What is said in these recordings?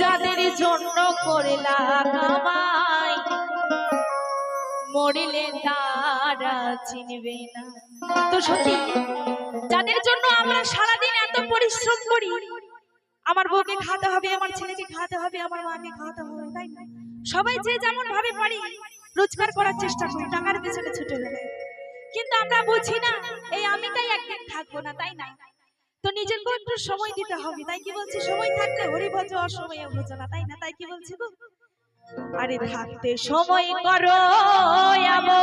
যাদের জন্য করলা মরিলে তারা চিনবে না। তো সত্যি, যাদের জন্য আমরা সারাদিন এত পরিশ্রম করি আমার বউকে খাওয়াতে হবে আমার ছেলেকে খাওয়াতে হবে আমার মাকে খাওয়াতে হবে তাই না? সবাই যে যেমন ভাবে পারি রোজগার করার চেষ্টা করি টাকার পেছনে ছুটে গেলে। কিন্তু আমরা বুঝি না এই আমিটাই একদিন থাকব না তাই না? তো নিজেকে একটু সময় দিতে হবে তাই কি বলছি? সময় থাকলে হরি ভজ অসময়ে ভোজ না তাই না? তাই কি বলছি গো? আরে থাকতে সময় করো আমো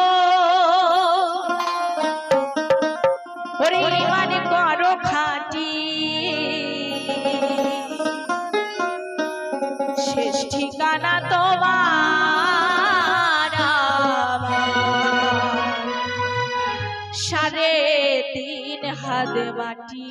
তিন হাত মাটি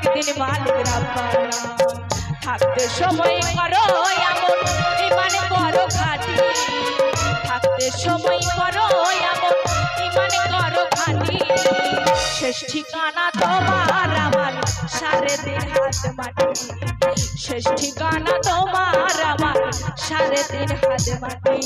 একদিন মালিক থাকতে সময় করো এমন ইমান করো খাটি। থাকতে সময় করো এমন ইমান করো খাটি। শেষ ঠিকানা তোমার আমার সাড়ে তিন হাত মাটি। শেষ ঠিকানা তোমার আমার সাড়ে তিন হাত মাটি।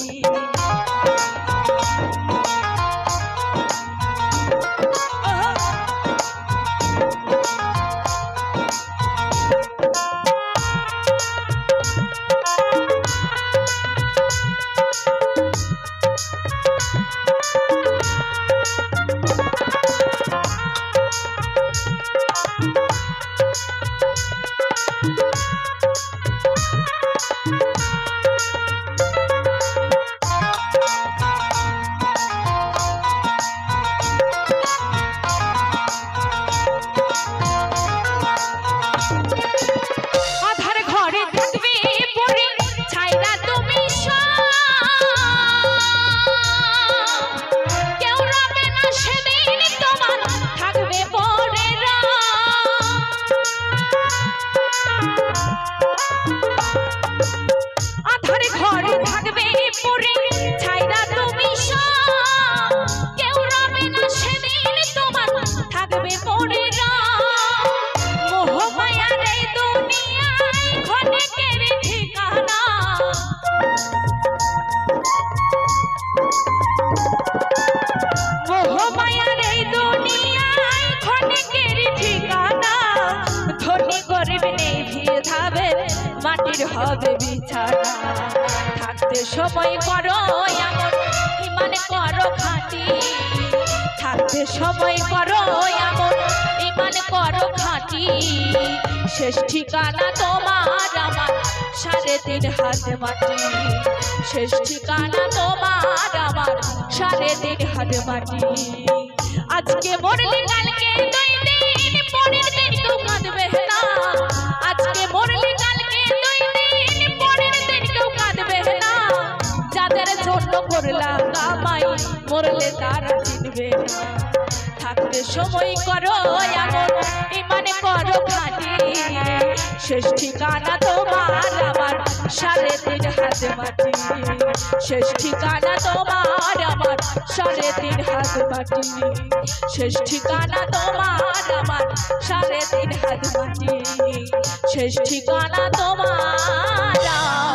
হবে বিছানা, থাকতে সময় করো এমন ইমান করো খাঁটি। থাকতে সময় করো এমন ইমান করো খাঁটি। শেষ ঠিকানা তোমার আমার সাড়ে তিন হাত মাটি। শেষ ঠিকানা তোমার আমার সাড়ে তিন হাত মাটি। আজকে মরলে কালকে দুই দিন, পরের দিন কেউ থাকতে সময় করো এমন, ইমানে করো খাটি। শেষ ঠিকানা তোমার আমার সাড়ে তিন হাতে মাটি। শেষ ঠিকানা তোমার আমার তিন হাত মাটি। শেষ ঠিকানা তোমার আমার তিন হাত মাটি। শেষ ঠিকানা তোমার আমার